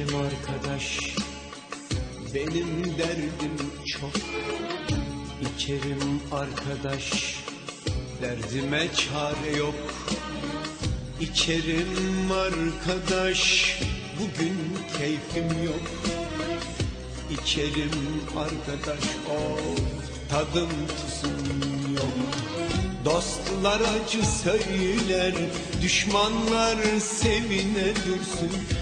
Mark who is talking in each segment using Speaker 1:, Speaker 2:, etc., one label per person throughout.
Speaker 1: arkadaş. Benim derdim çok. İçerim arkadaş. Derdime çare yok. İçerim arkadaş. Bugün keyfim yok. İçerim arkadaş. Of tadım tuzum yok. Dostlar acı söyler Düşmanlar sevine dursun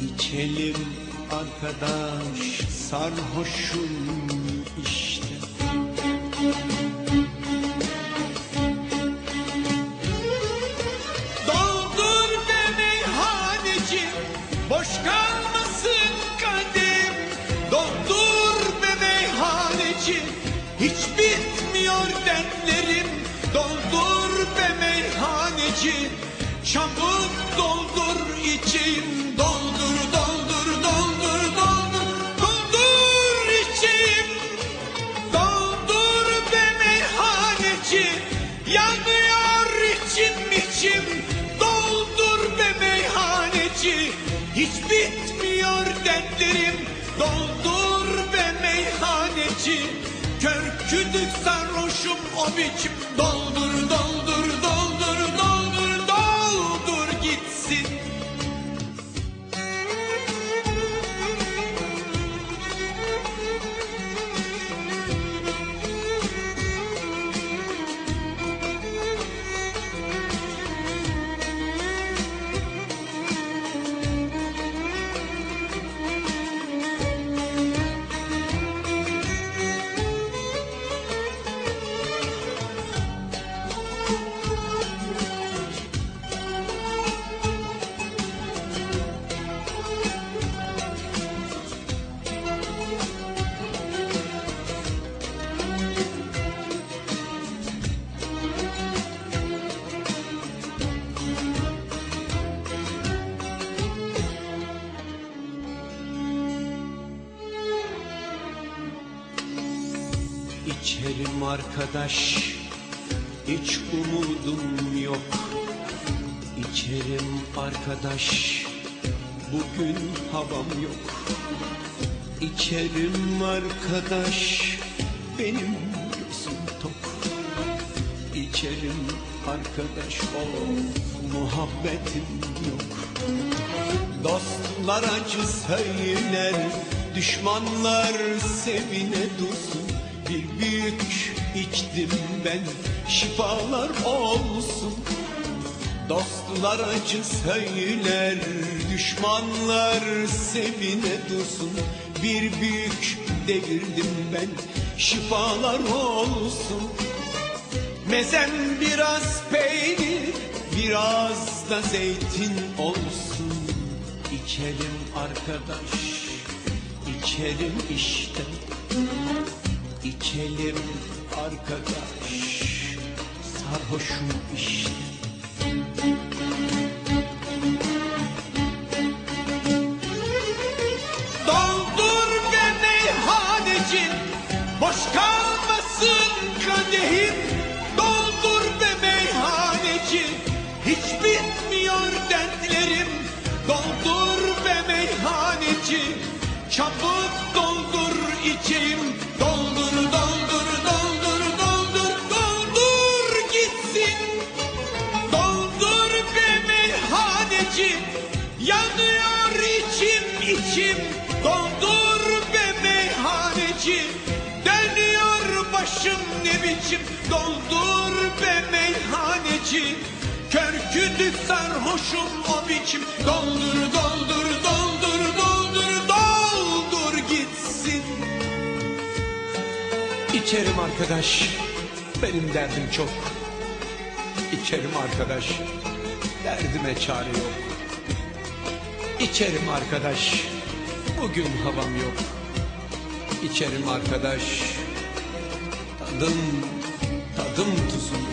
Speaker 1: İçelim arkadaş sarhoşum işte. Doldur be meyhaneci Boş kalmasın kadim. Doldur be meyhaneci Hiç bitmiyor dertlerim. Doldur be meyhaneci Çabuk doldur Doldur doldur Hiç bitmiyor dertlerim. Doldur be meyhaneci. Kör kütük sarhoşum o biçim. Doldur doldur İçerim arkadaş Hiç umudum yok. İçerim arkadaş Bugün havam yok. İçerim arkadaş Benim gözüm tok. İçerim arkadaş Of muhabbetim yok. Dostlar acı söyler Düşmanlar sevine dursun Bir büyük içtim ben. Şifalar olsun Dostlar acı söyler Düşmanlar sevine dursun. Bir büyük devirdim ben Şifalar olsun. Mezem biraz peynir Biraz da zeytin olsun. İçelim arkadaş içelim işte İçelim arkadaş Sarhoşum işte. Doldur be meyhaneci Boş kalmasın kadehim Doldur be meyhaneci Hiç bitmiyor dertlerim. Doldur be meyhaneci Çabuk doldur içeyim içim Doldur be meyhaneci Dönüyor başım ne biçim? Doldur be meyhaneci Kör kütük sarhoşum o biçim. Doldur doldur doldur doldur doldur gitsin. İçerim arkadaş benim derdim çok. İçerim arkadaş derdime çare yok. İçerim arkadaş Bugün havam yok. İçerim arkadaş. Tadım, tadım tuzum